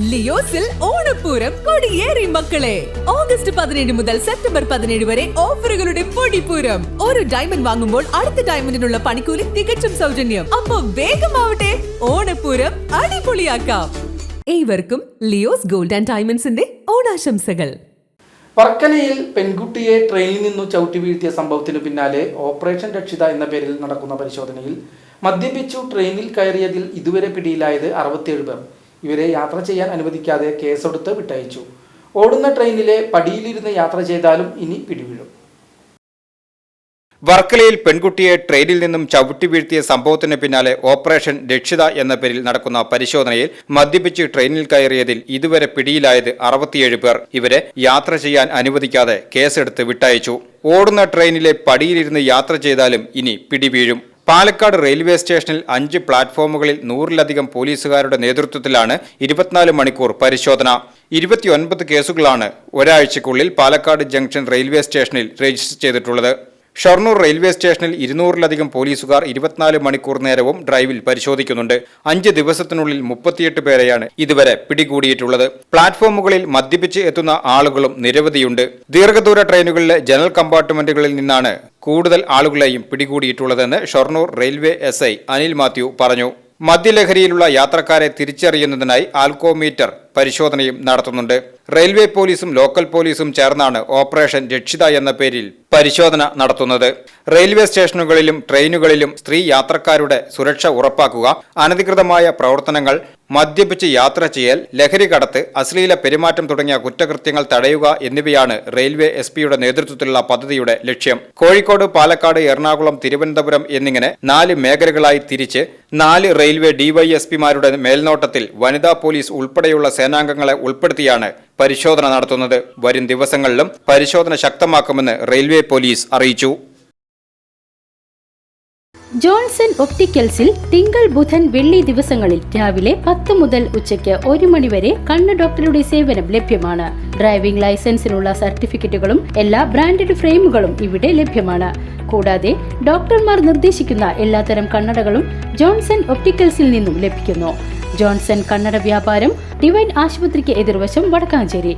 ലിയോസിൽ ഓണപ്പൂരം കൊടിയേറി മക്കളെ. ഓഗസ്റ്റ് പതിനേഴ് മുതൽ സെപ്റ്റംബർ പതിനേഴ് വരെ ഓഫറുകളുടെ പൊടിപ്പൂരം. ഒരു ഡയമണ്ട് വാങ്ങുമ്പോൾ അടുത്ത ഡയമണ്ടിനുള്ള പണിക്കൂലി തികച്ചും സൗജന്യം. അപ്പൊ വേഗമാവട്ടെ ഓണപ്പൂരം അടിപൊളിയാക്കാം. ഏവർക്കും ലിയോസ് ഗോൾഡ് ആൻഡ് ഡയമണ്ട്സിന്റെ ഓണാശംസകൾ. വർക്കലയിൽ പെൺകുട്ടിയെ ട്രെയിനിൽ നിന്നു ചവിട്ടി വീഴ്ത്തിയ സംഭവത്തിനു പിന്നാലെ ഓപ്പറേഷൻ രക്ഷിത എന്ന പേരിൽ നടക്കുന്ന പരിശോധനയിൽ മദ്യപിച്ചു ട്രെയിനിൽ കയറിയതിൽ ഇതുവരെ പിടിയിലായത് അറുപത്തിയേഴ് പേർ. ഇവരെ യാത്ര ചെയ്യാൻ അനുവദിക്കാതെ കേസെടുത്ത് വിട്ടയച്ചു. ഓടുന്ന ട്രെയിനിലെ പടിയിലിരുന്ന് യാത്ര ചെയ്താലും ഇനി പിടിവീഴും. വർക്കലയിൽ പെൺകുട്ടിയെ ട്രെയിനിൽ നിന്നും ചവിട്ടി വീഴ്ത്തിയ സംഭവത്തിന് പിന്നാലെ ഓപ്പറേഷൻ രക്ഷിത എന്ന പേരിൽ നടക്കുന്ന പരിശോധനയിൽ മദ്യപിച്ച് ട്രെയിനിൽ കയറിയതിൽ ഇതുവരെ പിടിയിലായത് അറുപത്തിയേഴ് പേർ. ഇവരെ യാത്ര ചെയ്യാൻ അനുവദിക്കാതെ കേസെടുത്ത് വിട്ടയച്ചു. ഓടുന്ന ട്രെയിനിലെ പടിയിലിരുന്ന് യാത്ര ചെയ്താലും ഇനി പിടിവീഴും. പാലക്കാട് റെയിൽവേ സ്റ്റേഷനിൽ അഞ്ച് പ്ലാറ്റ്ഫോമുകളിൽ നൂറിലധികം പോലീസുകാരുടെ നേതൃത്വത്തിലാണ് ഇരുപത്തിനാല് മണിക്കൂർ പരിശോധന. ഇരുപത്തിയൊൻപത് കേസുകളാണ് ഒരാഴ്ചക്കുള്ളിൽ പാലക്കാട് ജംഗ്ഷൻ റെയിൽവേ സ്റ്റേഷനിൽ രജിസ്റ്റർ ചെയ്തിട്ടുള്ളത്. ഷൊർണൂർ റെയിൽവേ സ്റ്റേഷനിൽ ഇരുന്നൂറിലധികം പോലീസുകാർ ഇരുപത്തിനാല് മണിക്കൂർ നേരവും ഡ്രൈവിൽ പരിശോധിക്കുന്നുണ്ട്. അഞ്ച് ദിവസത്തിനുള്ളിൽ മുപ്പത്തിയെട്ട് പേരെയാണ് ഇതുവരെ പിടികൂടിയിട്ടുള്ളത്. പ്ലാറ്റ്ഫോമുകളിൽ മദ്യപിച്ച് എത്തുന്ന ആളുകളും നിരവധിയുണ്ട്. ദീർഘദൂര ട്രെയിനുകളിലെ ജനറൽ കമ്പാർട്ട്മെന്റുകളിൽ നിന്നാണ് കൂടുതൽ ആളുകളെയും പിടികൂടിയിട്ടുള്ളതെന്ന് ഷൊർണൂർ റെയിൽവേ എസ്ഐ അനിൽ മാത്യു പറഞ്ഞു. മദ്യലഹരിയിലുള്ള യാത്രക്കാരെ തിരിച്ചറിയുന്നതിനായി ആൽക്കോമീറ്റർ പരിശോധനയും നടത്തുന്നുണ്ട്. റെയിൽവേ പോലീസും ലോക്കൽ പോലീസും ചേർന്നാണ് ഓപ്പറേഷൻ രക്ഷിത എന്ന പേരിൽ പരിശോധന നടത്തുന്നത്. റെയിൽവേ സ്റ്റേഷനുകളിലും ട്രെയിനുകളിലും സ്ത്രീ യാത്രക്കാരുടെ സുരക്ഷ ഉറപ്പാക്കുക അനധികൃതമായ പ്രവർത്തനങ്ങൾ മദ്യപിച്ച് യാത്ര ചെയ്യൽ ലഹരി കടത്ത് അശ്ലീല പെരുമാറ്റം തുടങ്ങിയ കുറ്റകൃത്യങ്ങൾ തടയുക എന്നിവയാണ് റെയിൽവേ എസ് പിയുടെ നേതൃത്വത്തിലുള്ള പദ്ധതിയുടെ ലക്ഷ്യം. കോഴിക്കോട് പാലക്കാട് എറണാകുളം തിരുവനന്തപുരം എന്നിങ്ങനെ നാല് മേഖലകളായി തിരിച്ച് നാല് റെയിൽവേ ഡിവൈഎസ്പിമാരുടെ മേൽനോട്ടത്തിൽ വനിതാ പോലീസ് ഉൾപ്പെടെയുള്ള സേനാംഗങ്ങളെ ഉൾപ്പെടുത്തിയാണ് പരിശോധന നടത്തുന്നത്. വരും ദിവസങ്ങളിലും പരിശോധന ശക്തമാക്കുമെന്ന് റെയിൽവേ പോലീസ് അറിയിച്ചു. ജോൺസൺ ഒപ്റ്റിക്കൽസിൽ തിങ്കൾ ബുധൻ വെള്ളി ദിവസങ്ങളിൽ രാവിലെ പത്ത് മുതൽ ഉച്ചയ്ക്ക് ഒരു മണിവരെ കണ്ണ് ഡോക്ടറുടെ സേവനം ലഭ്യമാണ്. ഡ്രൈവിംഗ് ലൈസൻസിനുള്ള സർട്ടിഫിക്കറ്റുകളും എല്ലാ ബ്രാൻഡഡ് ഫ്രെയിമുകളും ഇവിടെ ലഭ്യമാണ്. കൂടാതെ ഡോക്ടർമാർ നിർദ്ദേശിക്കുന്ന എല്ലാത്തരം കണ്ണടകളും ജോൺസൺ ഒപ്റ്റിക്കൽസിൽ നിന്നും ലഭിക്കുന്നു. ജോൺസൺ കണ്ണട വ്യാപാരം ഡിവൈൻ ആശുപത്രിക്ക് എതിർവശം വടക്കാഞ്ചേരി.